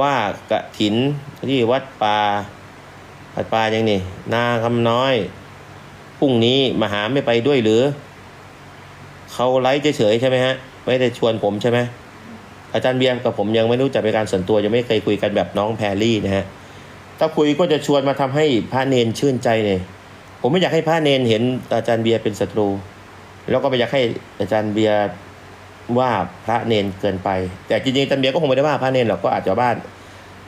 ว่ากระถินที่วัดป่าวัดป่ายังนี่ นาคำน้อยพรุ่งนี้มาหาไม่ไปด้วยหรือ เขาไลฟ์เฉยๆใช่ไหมฮะ ไม่ได้ชวนผมใช่ไหมอาจารย์เบียร์กับผมยังไม่รู้จักเป็นการส่วนตัวยังไม่เคยคุยกันแบบน้องแพรรี่นะฮะถ้าคุยก็จะชวนมาทำให้พระเนนชื่นใจเนี่ยผมไม่อยากให้พระเนนเห็นอาจารย์เบียร์เป็นศัตรู แล้วก็ไม่อยากให้อาจารย์เบียร์ ว่าพระเนนเกินไป แต่จริงๆอาจารย์เบียก็คงไม่ได้ว่าพระเนนหรอกก็อาจจะบ้าน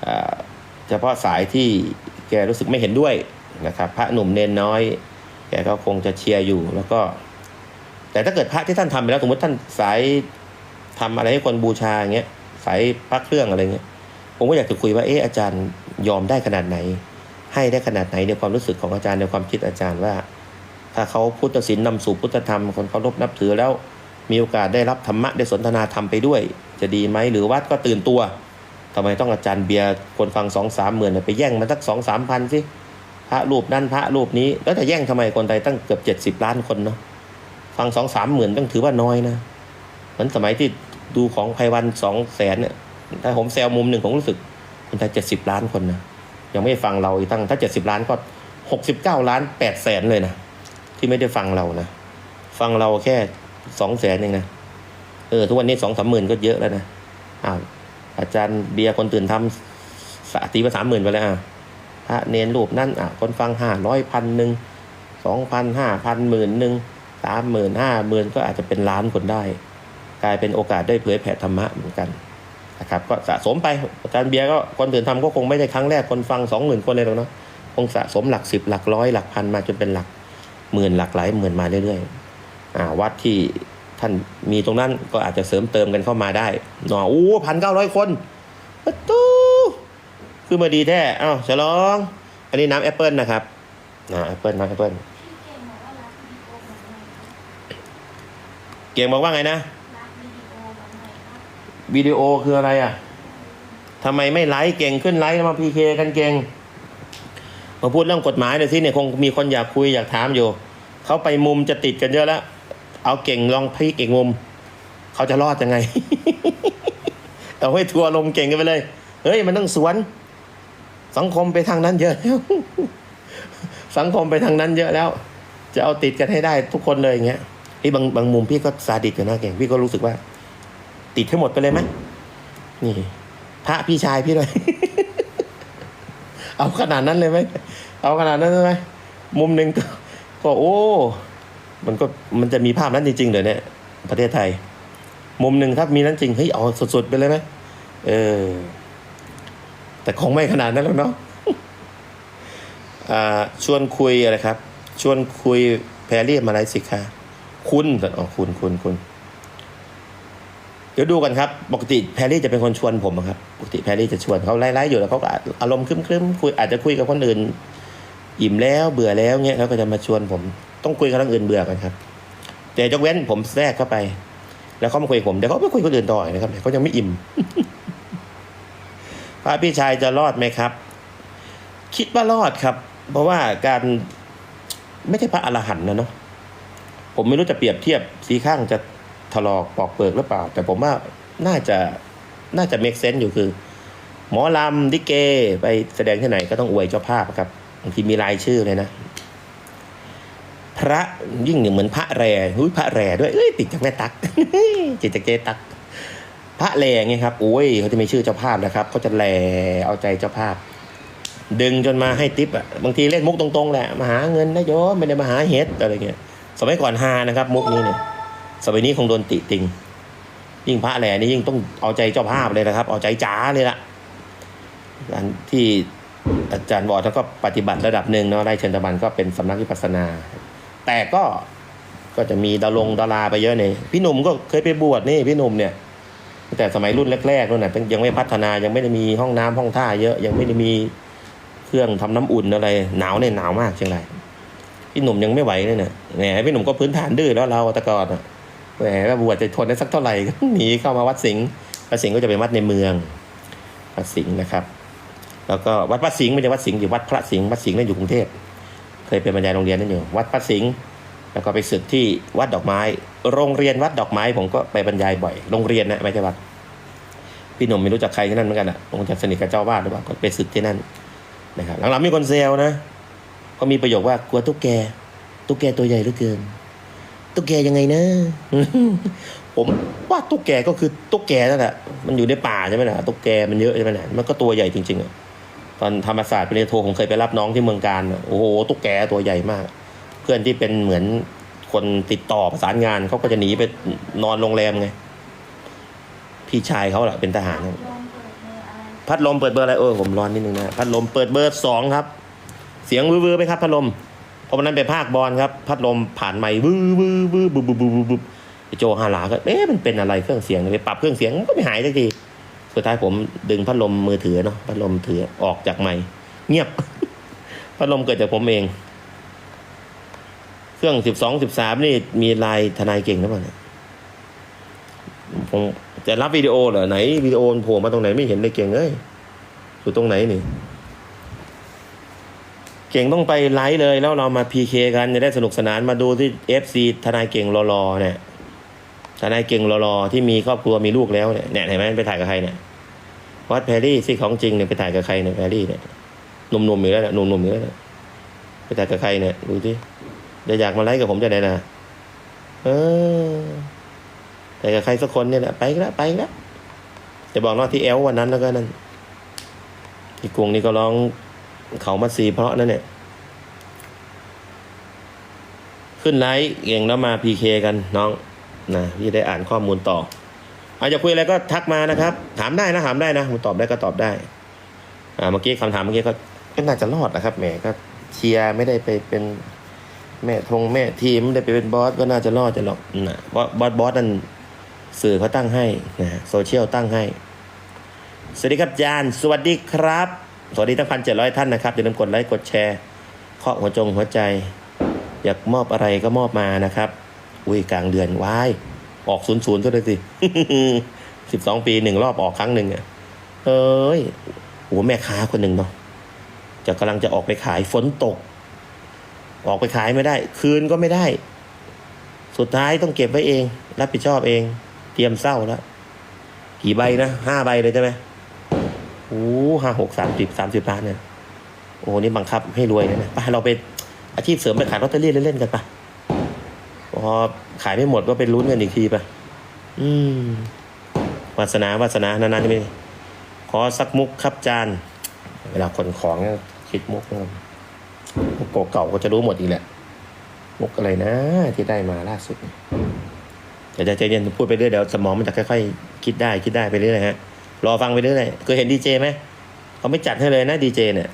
อ่าเฉพาะสายที่แกรู้สึกไม่เห็นด้วยนะครับ พระหนุ่มเนนน้อย แกก็คงจะเชียร์อยู่แล้วก็ แต่ถ้าเกิดพระที่ท่านทำไปแล้วสมมติท่านสายทำอะไรให้คนบูชาอย่างเงี้ยสายพระเครื่องอะไรเงี้ยผมก็อยากจะคุยว่าเอออาจารย์ยอมได้ขนาดไหน ให้ได้ขนาดไหนในความรู้สึกของอาจารย์ในความคิดอาจารย์ว่า ถ้าเขาพุทธศีลนำสู่พุทธธรรมคนเคารพนับถือแล้ว มีโอกาสได้รับธรรมะได้สนทนาธรรมไปด้วย จะดีไหมหรือวัดก็ตื่นตัวทำไมต้องอาจารย์เบียร์คนฟังสองสามหมื่นไปแย่งมาสักสองสามพันสิพระรูปนั้นพระรูปนี้ แล้วจะแย่งทำไมคนไทยตั้งเกือบเจ็ดสิบล้านคนเนาะฟังสองสามหมื่นต้องถือว่าน้อยนะเหมือนสมัยที่ดูของไพวันสองแสนเนี่ยถ้าผมแซวมุมหนึ่งผมรู้สึกคนไทยเจ็ดสิบล้านคนนะยังไม่ฟังเราอีกตั้งถ้าเจ็ดสิบล้านก็หกสิบเก้าล้านแปดแสนเลยนะที่ไม่ได้ฟังเรานะ ฟังเราแค่ สองแสนเองนะเออทุกวันนี้สองสามหมื่นก็เยอะแล้วนะอ้าวอาจารย์เบียร์คนตื่นทำสาตีมาสามหมื่นไปแล้วอะพระเนนรูปนั่นอะคนฟังห้าร้อยพันหนึ่งสองพันห้าพันหมื่นหนึ่งสามหมื่นห้าหมื่นก็อาจจะเป็นล้านคนได้ กลายเป็นโอกาสได้เผยแผ่ธรรมะเหมือนกันนะครับก็สะสมไปอาจารย์เบียร์ก็คนตื่นทำก็คงไม่ได้ครั้งแรกคนฟังสองหมื่นคนเลยหรอกเนาะคงสะสมหลักสิบหลักร้อยหลักพันมาจนเป็นหลักหมื่นหลักหลายหมื่นมาเรื่อยๆ วัดที่ท่านมีตรงนั้นก็อาจจะเสริมเติมกันเข้ามาได้หนออู้พันเก้าร้อยคนปะตูคือมาดีแท้อ้าวฉลอง อันนี้น้ำแอปเปิลนะครับน้ำแอปเปิลน้ำแอปเปิลเก่งบอกว่าไงนะวิดีโอคืออะไรอะทำไมไม่ไลค์เก่งขึ้นไลค์มาพีเคกันเก่งมาพูดเรื่องกฎหมายหน่อยสิเนี่ยคงมีคนอยากคุยอยากถามอยู่เขาไปมุมจะติดกันเยอะแล้ว เอาเก่งลองพลิกอีกมุม เขาจะรอดยังไง เอาให้ทัวร์ลงเก่งกันไปเลย เฮ้ยมันต้องสวน สังคมไปทางนั้นเยอะแล้วสังคมไปทางนั้นเยอะแล้ว จะเอาติดกันให้ได้ทุกคนเลยอย่างเงี้ยพี่บางบางมุมพี่ก็ซาดิสอยู่นะเก่งพี่ก็รู้สึกว่า ติดให้หมดไปเลยไหมนี่ พระพี่ชายพี่เลยเอาขนาดนั้นเลยไหมเอาขนาดนั้นเลยไหมมุมหนึ่งก็โอ้ มันก็มันจะมีภาพนั้นจริงๆเลยเนี่ยประเทศไทย มุมหนึ่งถ้ามีนั้นจริงเฮ้ยเอาสุดๆไปเลยไหมเออ แต่คงไม่ขนาดนั้นแล้วเนาะอ่าชวนคุยอะไรครับ ชวนคุยแพรรี่มาไล่สิคะคุณอ๋อคุณคุณคุณเดี๋ยวดูกันครับ ปกติแพรรี่จะเป็นคนชวนผมครับ ปกติแพรรี่จะชวนเขาไล่ๆอยู่แล้วเขาก็อารมณ์ครึ้มๆคุยอาจจะคุยกับคนอื่น อิ่มแล้วเบื่อแล้วเงี้ยเขาก็จะมาชวนผม ต้องคุยกับคนอื่นเบื่อกันครับ แต่ยกเว้นผมแทรกเข้าไป แล้วเขามาคุยกับผมเดี๋ยวเขาไปคุยกับคนอื่นต่อนะครับเขายังไม่อิ่มพระพี่ชายจะรอดไหมครับ คิดว่ารอดครับ เพราะว่าการไม่ใช่พระอรหันต์นะเนาะผมไม่รู้จะเปรียบเทียบสีข้างจะถลอกปอกเปลือกหรือเปล่า แต่ผมว่าน่าจะน่าจะ make sense อยู่คือ หมอลำดิเก ไปแสดงที่ไหนก็ต้องอวยเจ้าภาพครับบางทีมีรายชื่อเลยนะ พระยิ่งเนี่ยเหมือนพระแร่หุ้ยพระแร่ด้วยเอ้ยติดจากแม่ตักจิตจากเจตัก พระแร่ไงครับโอ้ยเขาจะมีชื่อเจ้าภาพนะครับเขาจะแร่เอาใจเจ้าภาพ ดึงจนมาให้ติปอะบางทีเล่นมุกตรงๆแหละมาหาเงินนะโยมไม่ได้มาหาเฮ็ดอะไรเงี้ยสมัยก่อนฮานะครับ มุกนี้เนี่ยสมัยนี้คงโดนติติงยิ่งพระแหล่นี่ยิ่งต้องเอาใจเจ้าภาพเลยนะครับ เอาใจจ๋าเลยล่ะอันที่อาจารย์บอกท่านก็ปฏิบัติระดับหนึ่งเนาะได้เชิญตะบันก็เป็นสำนักวิปัสสนา แต่ก็ก็จะมีดารงดาราไปเยอะเนี่ยพี่หนุ่มก็เคยไปบวชนี่พี่หนุ่มเนี่ยแต่สมัยรุ่นแรกๆนู่นน่ะยังไม่พัฒนายังไม่ได้มีห้องน้ำห้องท่าเยอะ ยังไม่ได้มีเครื่องทำน้ำอุ่นอะไร หนาวเนี่ยหนาวมากเชียงรายพี่หนุ่มยังไม่ไหวเลยเนี่ยแหมพี่หนุ่มก็พื้นฐานดื้อแล้วเราต่ก่อนแหมบวชจะทนได้สักเท่าไหร่ก็หนีเข้ามาวัดสิงห์วัดสิงห์ก็จะเป็นวัดในเมืองวัดสิงห์นะครับ แล้วก็วัดพระสิงห์ไม่ใช่วัดสิงห์อยู่วัดพระสิงห์วัดสิงห์นั่นอยู่กรุงเทพ เคยเป็นบรรยายโรงเรียนนั่นอยู่ วัดพระสิงห์แล้วก็ไปศึกที่วัดดอกไม้ โรงเรียนวัดดอกไม้ ผมก็ไปบรรยายบ่อยโรงเรียนนะไม่ใช่วัดพี่หนุ่มไม่รู้จักใครที่นั่นเหมือนกันอะคงจะสนิทกับเจ้าอาวาดหรือเปล่าก็ไปศึกที่นั่นนะครับหลังๆมีคนเซลนะ ก็มีประโยคว่ากลัวตุ๊กแก ตุ๊กแกตัวใหญ่เหลือเกิน ตุ๊กแกยังไงนะ ผมว่าตุ๊กแกก็คือตุ๊กแกนั่นแหละมันอยู่ในป่าใช่ไหมล่ะตุ๊กแกมันเยอะใช่ไหมล่ะมันก็ตัวใหญ่จริงๆอะ ตอนธรรมศาสตร์ปริญญาโทผมเคยไปรับน้องที่เมืองการโอ้โหตุ๊กแกตัวใหญ่มาก เพื่อนที่เป็นเหมือนคนติดต่อประสานงานเขาก็จะหนีไปนอนโรงแรมไง พี่ชายเขาแหละเป็นทหาร พัดลมเปิดเบอร์อะไรเออผมร้อนนิดนึงนะพัดลมเปิดเบอร์สองครับ เสียงวื้อๆไหมครับ พัดลมเพราะวันนั้นไปภาคบอลครับ พัดลมผ่านไมค์วื้อวื้อวื้อบุบบุบบุบบุบบุบไอ้โจฮาลาก็เอ๊ะมันเป็นอะไรเครื่องเสียงไปปรับเครื่องเสียงก็ไม่หายสักที สุดท้ายผมดึงพัดลมมือถือเนาะพัดลมถือออกจากไมค์เงียบ พัดลมเกิดจากผมเอง เครื่องสิบสองสิบสามนี่มีลายทนายเก่งหรือเปล่าเนี่ยผมจะรับวิดีโอเหรอไหนวิดีโอมันโผล่มาตรงไหนไม่เห็นเลยเก่งเอ้ยอยู่ตรงไหนนี่ เก่งต้องไปไลฟ์เลยแล้วเรามาพีเคกันจะได้สนุกสนานมาดูที่เอฟซีทนายเก่งรอๆเนี่ย ทนายเก่งรอๆที่มีครอบครัวมีลูกแล้วเนี่ยเนี่ยเห็นไหมไปถ่ายกับใครเนี่ยวัดแพรรี่ที่ของจริงเนี่ยไปถ่ายกับใครเนี่ยแพรรี่เนี่ยหนุ่มๆอยู่แล้วเนี่ยหนุ่มๆอยู่แล้วเนี่ยไปถ่ายกับใครเนี่ยดูที่จะอยากมาไลฟ์กับผมจะได้นะเออแต่กับใครสักคนเนี่ยแหละไปแล้วไปแล้วจะบอกว่าที่แอลวันนั้นแล้วก็นั่นที่กรุงนี่ก็ร้องเขามาสีเพราะนั่นเนี่ยขึ้นไลฟ์เก่งแล้วมาพีเคกันน้อง นะพี่ได้อ่านข้อมูลต่ออาจจะคุยอะไรก็ทักมานะครับ ถามได้นะถามได้นะผมตอบได้ก็ตอบได้ อ่าเมื่อกี้คำถามเมื่อกี้ก็ก็น่าจะรอดนะครับแหมก็เชียร์ไม่ได้ไปเป็นแม่ทงแม่ทีมไม่ได้ไปเป็นบอสก็น่าจะรอดจะหรอกนะบอสบอสบอสนั่นสื่อเขาตั้งให้นะโซเชียลตั้งให้ สวัสดีครับยานสวัสดีครับ สวัสดีทั้งพันเจ็ดร้อยท่านนะครับอย่าลืมกดไลค์กดแชร์เคาะหัวจงหัวใจ อยากมอบอะไรก็มอบมานะครับ อุ้ยกลางเดือนวายออกศูนย์ศูนย์ก็เลยสิสิบสองปีหนึ่งรอบออกครั้งหนึ่งอะเอ้ยโอ้แม่ค้าคนหนึ่งเนาะจะกำลังจะออกไปขายฝนตก ออกไปขายไม่ได้ คืนก็ไม่ได้ สุดท้ายต้องเก็บไว้เอง รับผิดชอบเอง เตรียมเศร้าแล้วกี่ใบนะห้าใบเลยใช่ไหมโอ้ห้าหกสามสิบสามสิบล้านเนี่ยโอ้นี่บังคับให้รวยเลยนะไปเราไปอาชีพเสริมไปขายลอตเตอรี่เล่นๆกันปะ อขายไม่หมดก็ไปลุ้นกันอีกทีปะอืมวาสนาวาสนานานๆจะม่ขอสักมุกครับจาน เวลาคนของเนี่ยคิดมุกนะครับมุกเก่าก็จะรู้หมดอีกแหละ มุกอะไรนะ ที่ได้มาล่าสุดเดี๋ยวใจเย็นพูดไปเรื่อยเดี๋ยวสมองมันจะค่อยๆคิดได้คิดได้ไปเรื่อยฮะ รอฟังไปเรื่อยเคยเห็นดีเจไหมเขาไม่จัดให้เลยนะดีเจเนี่ย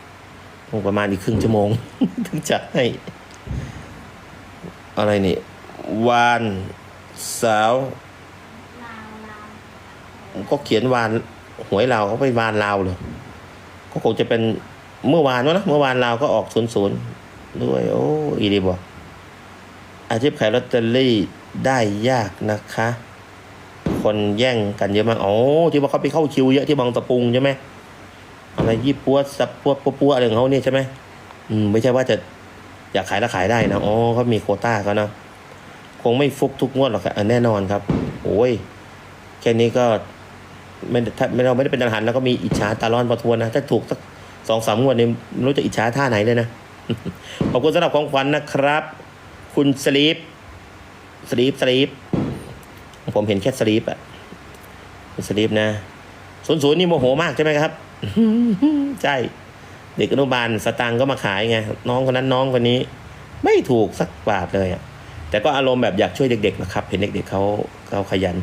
ประมาณอีกครึ่งชั่วโมงถึงจัดให้ อะไรนี่ วานสาวก็เขียนวานหวยลาวเขาไปวานลาวเลยก็คงจะเป็นเมื่อวานวะนะเมื่อวานลาวก็ออกศูนย์ศูนย์ด้วย โอ้อีดีบอกอาชีพขายลอตเตอรี่ได้ยากนะคะ คนแย่งกันเยอะมากโอ๋อที่ว่าเขาไปเข้าคิวเยอะที่บางตะปุงใช่ไหมอะไรยี่ปัวสับปัวปัวปัวอะไรของเขาเนี่ยใช่ไหมอืมไม่ใช่ว่าจะอยากขายแล้วขายได้นะอ๋อเขามีโคต้าเขานะ คงไม่ฟุกทุกงวดหรอกครับอะแน่นอนครับ โอ้ยแค่นี้ก็ไม่ถ้าเราไม่ได้เป็นทหารแล้วก็มีอิจฉาตาร้อนพอทวนนะถ้าถูกสักสองสามงวดเนี่ไม่รู้จะอิจฉาท่าไหนเลยนะขอบคุณสำหรับของขวัญนะครับ คุณสลีปสลีปสลีปผมเห็นแค่สลีปอะคุณสลีปนะศูนย์ศูนย์นี่โมโหมากใช่ไหมครับใช่เด็กอนุบาลสตังค์ก็มาขายไงน้องคนนั้นน้องคนนี้ ไม่ถูกสักบาทเลยอะ แต่ก็อารมณ์แบบอยากช่วยเด็กๆนะครับเห็นเด็กๆเขาเขาขยัน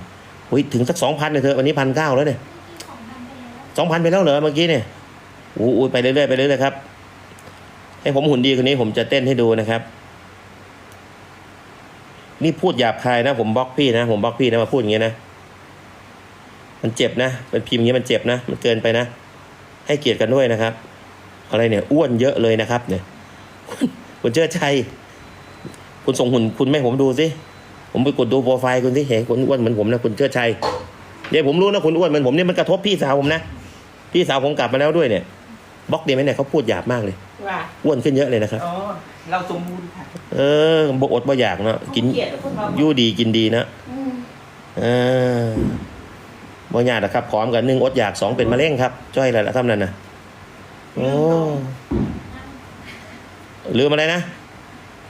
อุ้ยถึงสักสองพันเลยเถอะวันนี้พันเก้าแล้วเนี่ยของพันไปแล้วสองพันไปแล้วเหรอเมื่อกี้เนี่ยอู้ยไปเรื่อยๆไปเรื่อยๆครับ ให้ผมหุ่นดีคนนี้ผมจะเต้นให้ดูนะครับ นี่พูดหยาบคายนะ ผมบล็อกพี่นะ ผมบล็อกพี่นะมาพูดอย่างเงี้ยนะมันเจ็บนะเป็นพิมพ์อย่างเงี้ยมันเจ็บนะ มันเกินไปนะ ให้เกียรติกันด้วยนะครับ อะไรเนี่ย อ้วนเยอะเลยนะครับ เนี่ยคุณเชื่อใจ คุณส่งหุ่นคุณแม่ผมดูสิ ผมไปกดดูโปรไฟล์คุณสิเห็นคุณอ้วนเหมือนผมนะคุณเชื่อชัยเดี๋ยวผมรู้นะคุณอ้วนเหมือนผมเนี่ยมันกระทบพี่สาวผมนะ พี่สาวผมกลับมาแล้วด้วยเนี่ยบล็อกเดียวไหมเนี่ยเขาพูดหยาบมากเลยว่าอ้วนขึ้นเยอะเลยนะครับอ๋อเราสมบูรณ์ค่ะ เออบอดบ่อยากเนาะกินเกลียดพวกเรายู่ดีกินดีนะอืมเออบ่ยากนะครับพร้อมกันหนึ่งอดอยากสองเป็นมะเร็งครับจ้อยอะไรละครับนั่นนะโอ้ลืมอะไรนะ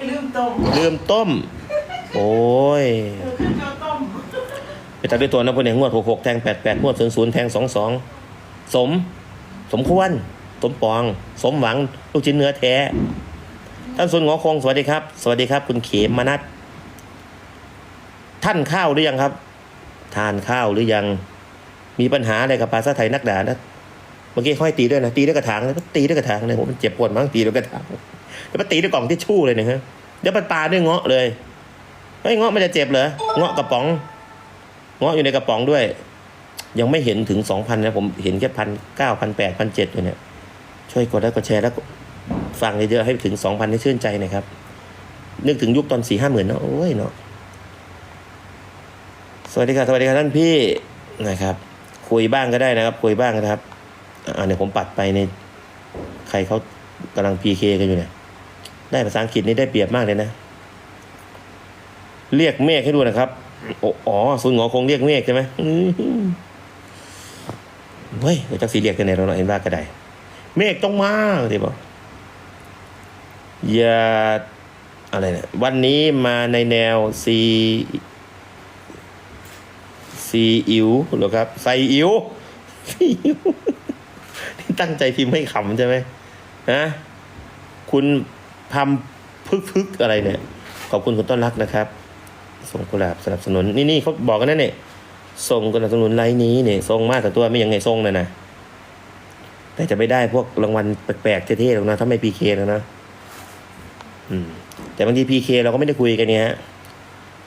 ลืมต้มลืมต้ม โอ้ยเออขึ้นก็ต้มไปตัดด้วยตัวนะพวกเนี่ยงวดหกหกแทงแปดแปดงวดศูนย์ศูนย์แทงสองสองสม สมควร สมปอง สมหวัง ลูกชิ้นเนื้อแท้ ท่านสุนงอคงสวัสดีครับ สวัสดีครับ คุณเขมมนัทท่านข้าวหรือยังครับ ทานข้าวหรือยัง มีปัญหาอะไรกับภาษาไทยนักด่านะ เมื่อกี้ค่อยตีด้วยนะ ตีด้วยกระถางนะตีด้วยกระถางเลยผมมันเจ็บปวดมั้งตีด้วยกระถาง เดี๋ยวมาตีด้วยกล่องทิชชู่เลยนะฮะเดี๋ยวมันปาด้วยเงาะเลยเฮ้ยเงาะมันจะเจ็บเหรอเงาะกระป๋องเงาะอยู่ในกระป๋องด้วย ยังไม่เห็นถึงสองพันนะผมเห็นแค่พันเก้าพันแปดพันเจ็ดอยู่เนี่ยช่วยกดไลค์กดแชร์แล้วฟังเยอะๆให้ถึงสองพันให้ชื่นใจนะครับ นึกถึงยุคตอนสี่ห้าหมื่นเนาะโอ้ยเนาะสวัสดีครับสวัสดีครับท่านพี่นะครับ คุยบ้างก็ได้นะครับ คุยบ้างนะครับอ่าเนี่ยผมปัดไปในใครเขากำลังพีเคกันอยู่เนี่ย ได้ภาษาอังกฤษนี่ได้เปรียบมากเลยนะ เรียกเมฆให้ดูนะครับโอ๋อสุนย์หงอคงเรียกเมฆใช่ไหมเฮ้ยเดี๋ยวจะสีเรียกกันไหนเราเนาะเห็นว่าก็ได้เมฆต้องมาที่บอกอย่าอะไรเนี่ยวันนี้มาในแนวซีซีอิ๋วเหรอครับใส่อิ๋วซีอิ๋วนี่ตั้งใจพิมพ์ให้ขำใช่ไหมฮะคุณ พำพึกพึกๆอะไรเนี่ย ขอบคุณคุณต้นรักนะครับ ส่งกุหลาบสนับสนุน นี่นี่เขาบอกกันนั่นเนี่ยส่งสนับสนุนไลน์นี้เนี่ยส่งมากแต่ตัวไม่ยังไงส่งเลยนะแต่จะไม่ได้พวกรางวัลแปลกๆเท่ๆหรอกนะถ้าไม่พีเคแล้วนะอืม แต่บางทีพีเคเราก็ไม่ได้คุยกันเนี่ยฮะ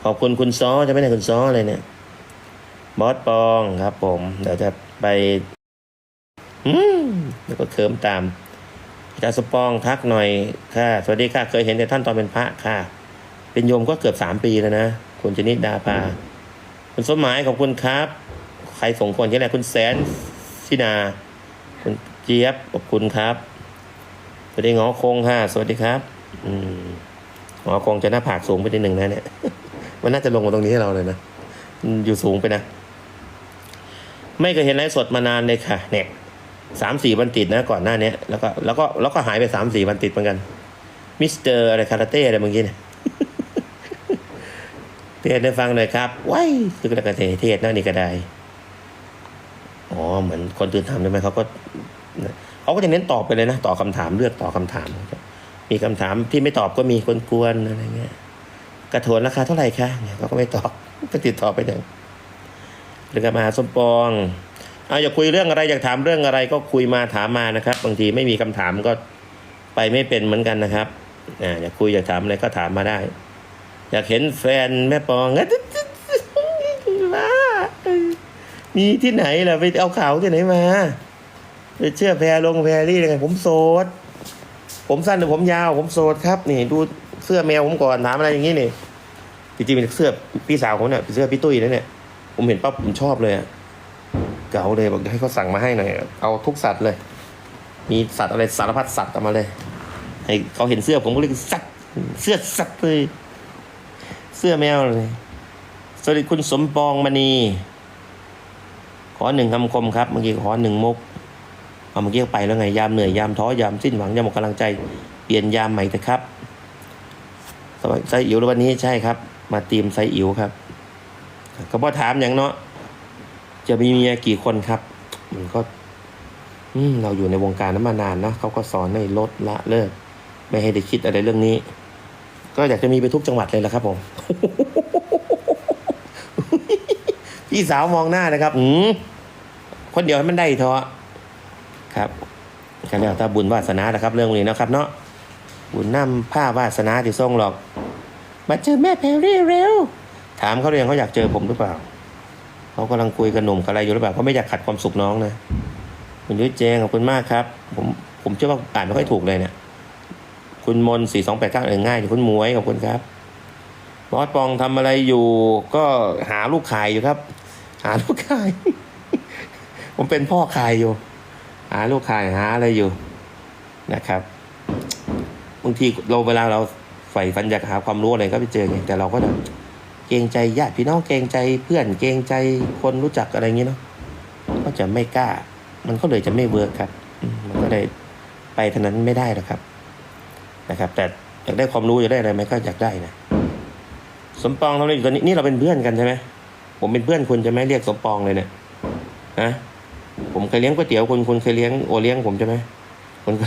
ขอบคุณคุณซ้อจะไม่ได้คุณซ้ออะไรเนี่ย บอสปองครับ ผม เดี๋ยวจะไป อืมแล้วก็เคิมตาม อาจารย์สปองทักหน่อยค่ะ สวัสดีค่ะ เคยเห็นแต่ท่านตอนเป็นพระค่ะ เป็นโยมก็เกือบสามปีแล้วนะ คุณชนิดดาปาคุณสมหมายขอบคุณครับ ใครส่งคนที่ไหนคุณแสนสินา คุณเจี๊ยบขอบคุณครับ สวัสดีงอคงค่ะ สวัสดีครับ อืมงอคงจะหน้าผากสูงไปนิดหนึ่งนะเนี่ย มันน่าจะลงมาตรงนี้ให้เราเลยนะอืมอยู่สูงไปนะ ไม่เคยเห็นไลฟ์สดมานานเลยค่ะ เนี่ย สามสี่วันติดนะก่อนหน้านี้แล้วก็แล้วก็แล้วก็หายไปสามสี่วันติดเหมือนกัน มิสเตอร์อะไรคาราเต้อะไรเมื่อกี้เนี่ยเทศให้ฟังหน่อยครับว้ายคือกระกระเทเทศนะนี่ก็ได้อ๋อเหมือนคนตื่นทำใช่ไหมเขาก็เขาก็จะเน้นตอบไปเลยนะตอบคำถามเลือกตอบคำถาม มีคำถามที่ไม่ตอบก็มีคนกวนๆอะไรเงี้ย กระโถนราคาเท่าไหร่คะเนี่ยเขาก็ไม่ตอบก็ติดต่อไปอย่างหรือกบมาสมปอง เอาอยากคุยเรื่องอะไรอยากถามเรื่องอะไรก็คุยมาถามมานะครับ บางทีไม่มีคำถามก็ไปไม่เป็นเหมือนกันนะครับอ่าอยากคุยอยากถามอะไรก็ถามมาได้ อยากเห็นแฟนแม่ปองงั้นบ้ามีที่ไหนล่ะไปเอาข่าวที่ไหนมาไปเชื่อแพรลงแพรรี่ยังไงผมโสด ผมสั้นหรือผมยาว ผมโสดครับ นี่ ดูเสื้อแมวผมก่อนถามอะไรอย่างนี้นี่จริงๆเป็นเสื้อพี่สาวผมเนี่ยเป็นเสื้อพี่ตุ้ยนะเนี่ย ผมเห็นปั๊บผมชอบเลยอะ เก๋าเลยบอกให้เขาสั่งมาให้หน่อย เอาทุกสัตว์เลย มีสัตว์อะไรสารพัดสัตว์เอามาเลย ให้เขาเห็นเสื้อผมก็เรียกสัตว์เสื้อสัตว์เลย เสื้อแมวเลยสวัสดีคุณสมปองมณีขอหนึ่งคำคมครับเมื่อกี้ขอหนึ่งมุกเอาเมื่อกี้ไปแล้วไงยามเหนื่อยยามท้อยามสิ้นหวังยามหมดกำลังใจเปลี่ยนยามใหม่เถอะครับสวัสดีไซอิ๋ววันนี้ใช่ครับ มาตีมไซอิ๋วครับ ก็พอถามอย่างเนาะ จะมีเมียกี่คนครับ มันก็เราอยู่ในวงการนั้นมานานนะเขาก็สอนให้ลดละเลิก ไม่ให้ได้คิดอะไรเรื่องนี้ ก็อยากจะมีไปทุกจังหวัดเลยละครับผมพี่สาวมองหน้านะครับอืคนเดียวให้มันได้เถอะครับก็แล้วถ้าบุญวาสนานะครับ เรื่องนี้นะครับ เนาะบุญนำผ้าวาสนาที่ส่งหรอก มาเจอแม่แพรรี่เร็ว ถามเขาเรียงเขาอยากเจอผมหรือเปล่า เขากำลังคุยกับหนุ่มกับอะไรอยู่หรือเปล่าเขาไม่อยากขัดความสุขน้องนะคุณยุ้ยเจงขอบคุณมากครับ ผมผมเชื่อว่าอ่านไม่ค่อยถูกเลยเนี่ยคุณมนสี่สองแปดเก้าเออง่ายคุณมวยขอบคุณครับบอสปองทำอะไรอยู่ก็หาลูกขายอยู่ครับ หาลูกขาย ผมเป็นพ่อขายอยู่ หาลูกขายหาอะไรอยู่นะครับบางทีเราเวลาเราใฝ่ฝันอยากหาความรู้อะไรก็ไปเจอไงแต่เราก็แบบ เกรงใจญาติพี่น้องเกรงใจเพื่อนเกรงใจคนรู้จักอะไรอย่างนี้เนาะก็จะไม่กล้า มันก็เลยจะไม่เวิร์กครับ มันก็เลยไปเท่านั้นไม่ได้หรอกครับนะครับ แต่อยากได้ความรู้อยากได้อะไรไหมก็อยากได้นะสมปองทำอะไรอยู่ตอนนี้นี่เราเป็นเพื่อนกันใช่ไหมผมเป็นเพื่อนคุณใช่ไหมเรียกสมปองเลยเนี่ยนะผมเคยเลี้ยงก๋วยเตี๋ยวคุณคุณเคยเลี้ยงโอเลี้ยงผมใช่ไหมคุณก็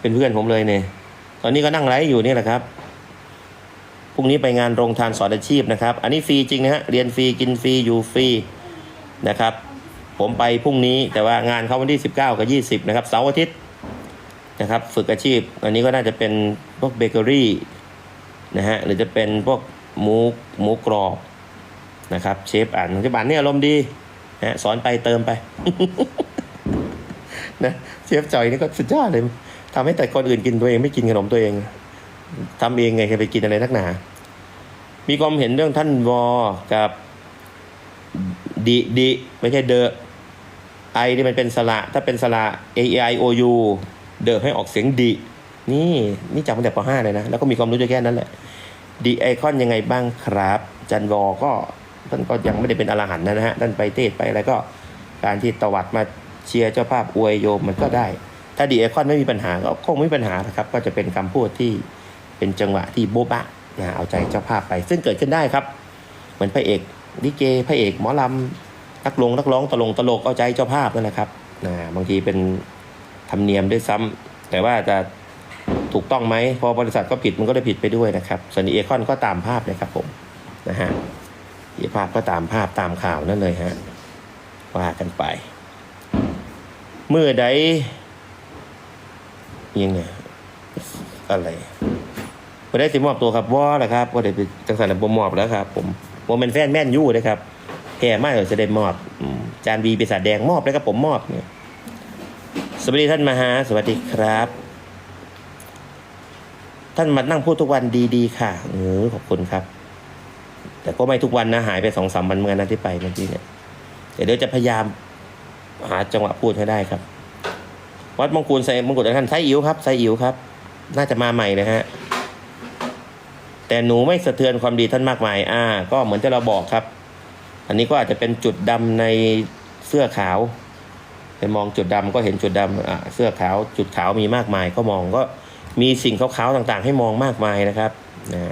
เป็นเพื่อนผมเลยเนี่ยตอนนี้ก็นั่งไลฟ์อยู่นี่แหละครับ พรุ่งนี้ไปงานโรงทานสอนอาชีพนะครับ อันนี้ฟรีจริงนะฮะเรียนฟรีกินฟรีอยู่ฟรีนะครับ ผมไปพรุ่งนี้แต่ว่างานเขาวันที่ 19 กับ 20 นะครับเสาร์อาทิตย์นะครับ ฝึกอาชีพ อันนี้ก็น่าจะเป็นพวกเบเกอรี่นะฮะหรือจะเป็นพวกหมูหมูกรอบนะครับเชฟอ่านเชฟอ่านเนี่ยอารมณ์ดีนะฮะสอนไปเติมไปนะเชฟจอยนี่ก็สุดยอดเลยทำให้แต่คนอื่นกินตัวเองไม่กินขนมตัวเอง ทำเองไงจะไปกินอะไรนักหนา มีความเห็นเรื่องท่านวอกับดีดีไม่ใช่เดอะไอที่มันเป็นสระถ้าเป็นสระ A I O U เดอให้ออกเสียงดีนี่นี่จำมาแต่ป .5 เลยนะ แล้วก็มีความรู้อยู่แค่นั้นแหละดีไอคอนยังไงบ้างครับ จันวอก็ท่านก็ยังไม่ได้เป็นอรหันต์นะฮะท่านไปเทศไปอะไรก็ การที่ตวัดมาเชียร์เจ้าภาพอวยโยมมันก็ได้ ถ้าดีไอคอนไม่มีปัญหาก็คงไม่มีปัญหานะครับ ก็จะเป็นคำพูดที่ เป็นจังหวะที่โบ๊ะบะนะเอาใจเจ้าภาพไป ซึ่งเกิดขึ้นได้ครับ เหมือนพระเอกลิเกพระเอกหมอลำนักลงนักร้องตลงตลกเอาใจเจ้าภาพนั่นแหละครับนะบางทีเป็นธรรมเนียมด้วยซ้ำแต่ว่าจะถูกต้องไหมพอบริษัทก็ผิดมันก็ได้ผิดไปด้วยนะครับส่วนดีไอคอนก็ตามภาพเลยครับผมนะฮะดีภาพก็ตามภาพตามข่าวนั่นเลยฮะว่ากันไป เมื่อใดยังไงอะไร ไม่ได้สิมอบตัวครับว่าแหละครับว่ได้ไปจังสันผมมอบแล้วครับ ผมผมเป็นแฟนแม่นยู่นะครับแพ้มากเลยจะได้มอบอืจานบีปีศาจแดงมอบแล้วครับผมมอบเนี่ยสวัสดีท่านมหาสวัสดีครับ ท่านมานั่งพูดทุกวันดีๆค่ะเออขอบคุณครับ แต่ก็ไม่ทุกวันนะหายไปสองสามวันเมื่อนั้นที่ไปเมื่อกี้เนี่ยเดี๋ยวเดี๋ยวจะพยายามหาจังหวะพูดให้ได้ครับ วัดมงกุลใส่มงกุฎท่านไซอิ๋วครับไซอิ๋วครับ น่าจะมาใหม่นะฮะ แต่หนูไม่สะเทือนความดีท่านมากมาย อ่า ก็เหมือนที่เราบอกครับ อันนี้ก็อาจจะเป็นจุดดำในเสื้อขาวไปมองจุดดำก็เห็นจุดดำอ่าเสื้อขาว จุดขาวมีมากมายก็มองก็มีสิ่งขาวๆต่างๆ ให้มองมากมายนะครับนะ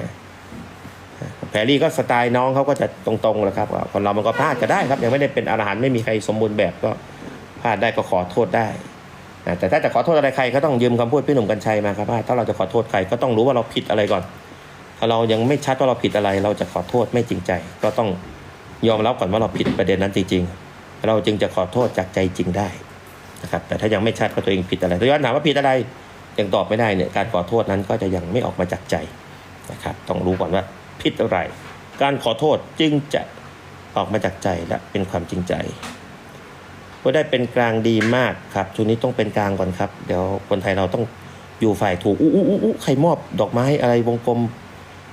แพรรี่ก็สไตล์น้องเขาก็จะตรงๆแหละครับคนเรามันก็พลาดก็ได้ครับ ยังไม่ได้เป็นอรหันต์ไม่มีใครสมบูรณ์แบบก็พลาดได้ก็ขอโทษได้แต่ถ้าจะขอโทษอะไรใครก็ต้องยืมคำพูดพี่หนุ่มกัญชัยมาครับว่าถ้าเราจะขอโทษใครก็ต้องรู้ว่าเราผิดอะไรก่อน เรายังไม่ชัดว่าเราผิดอะไร เราจะขอโทษไม่จริงใจ ก็ต้องยอมรับก่อนว่าเราผิดประเด็นนั้นจริง ๆ เราจึงจะขอโทษจากใจจริงได้นะครับแต่ถ้ายังไม่ชัดว่าตัวเองผิดอะไรถ้าย้อนถามว่าผิดอะไรยังตอบไม่ได้เนี่ยการขอโทษนั้นก็จะยังไม่ออกมาจากใจนะครับต้องรู้ก่อนว่าผิดอะไร การขอโทษจึงจะออกมาจากใจและเป็นความจริงใจก็ได้เป็นกลางดีมากครับช่วงนี้ต้องเป็นกลางก่อนครับ เดี๋ยวคนไทยเราต้องอยู่ฝ่ายถูกอู้อู้อู้อู้ใครมอบดอกไม้อะไรวงกลม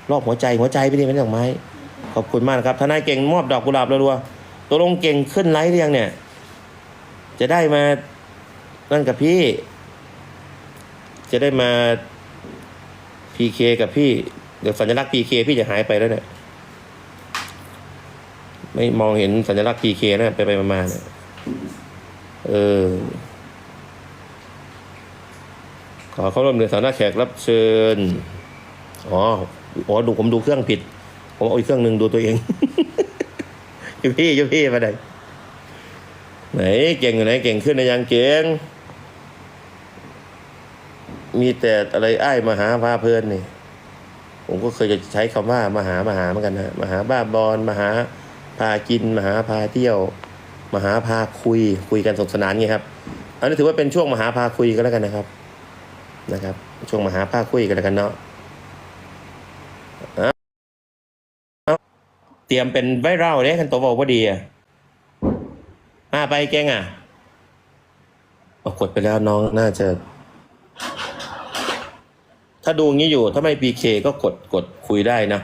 รอบหัวใจหัวใจไปนี่เป็นดอกไม้ขอบคุณมากนะครับทนายเก่งมอบดอกกุหลาบรัวๆตัวลงเก่งขึ้นไลฟ์หรือยังเนี่ย จะได้มานั่นกับพี่ จะได้มาพีเคกับพี่ เดี๋ยวสัญลักษณ์พีเคพี่จะหายไปแล้วเนี่ยไม่มองเห็นสัญลักษณ์พีเคนะไปไปมาๆเนี่ยเออขอเข้าร่วมในฐานะแขกรับเชิญ อ๋อ อ๋อดูผมดูเครื่องผิด ผมเอาอีกเครื่องหนึ่งดูตัวเองอยู่พี่อยู่พี่มาไหนไหนเก่งอยู่ไหนเก่งขึ้นในยังเก่งมีแต่อะไรไอ้ายมาหาพาเพลินนี่ ผมก็เคยจะใช้คำว่ามาหามาหาเหมือนกันนะมาหาบ้าบอลมาหาพากินมาหาพาเที่ยวมาหาพาคุยคุยกันสนุกสนานไงครับอันนี้ถือว่าเป็นช่วงมาหาพาคุยกันแล้วกันนะครับนะครับ ช่วงมาหาพาคุยกันแล้วกันเนาะ เตรียมเป็นไวรัลเด้กันตัวบอกว่าดีอะมาไปเก่งอะเอากดไปแล้วน้องน่าจะ ถ้าดูงี้อยู่ ถ้าไม่พีเคก็กดกดคุยได้นะ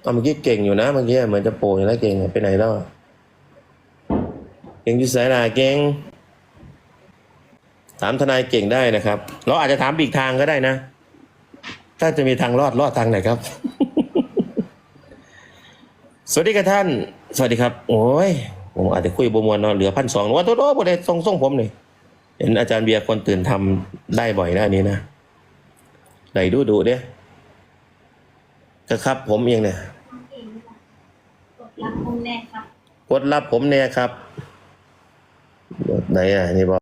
เอาเมื่อกี้เก่งอยู่นะเมื่อกี้เหมือนจะโปรอยู่แล้วเก่งไปไหนแล้วอะเก่งอยู่สายลาเก่งถามทนายเก่งได้นะครับ เราอาจจะถามอีกทางก็ได้นะ ถ้าจะมีทางรอดรอดทางไหนครับ สวัสดีครับท่าน สวัสดีครับ โอ้ย ผมอาจจะคุยบมวนเนาะเหลือพันสองว่าโทษๆบ่ได้ส่งส่งผมนี่เห็นอาจารย์เบียร์คนตื่นทำได้บ่อยนะอันนี้นะไหนดูดูเด้ก็ครับ ผมเองเนี่ยทำเองค่ะกดรับมุมแรกครับกดรับผมเนี่ยครับไหนอะนี่บอก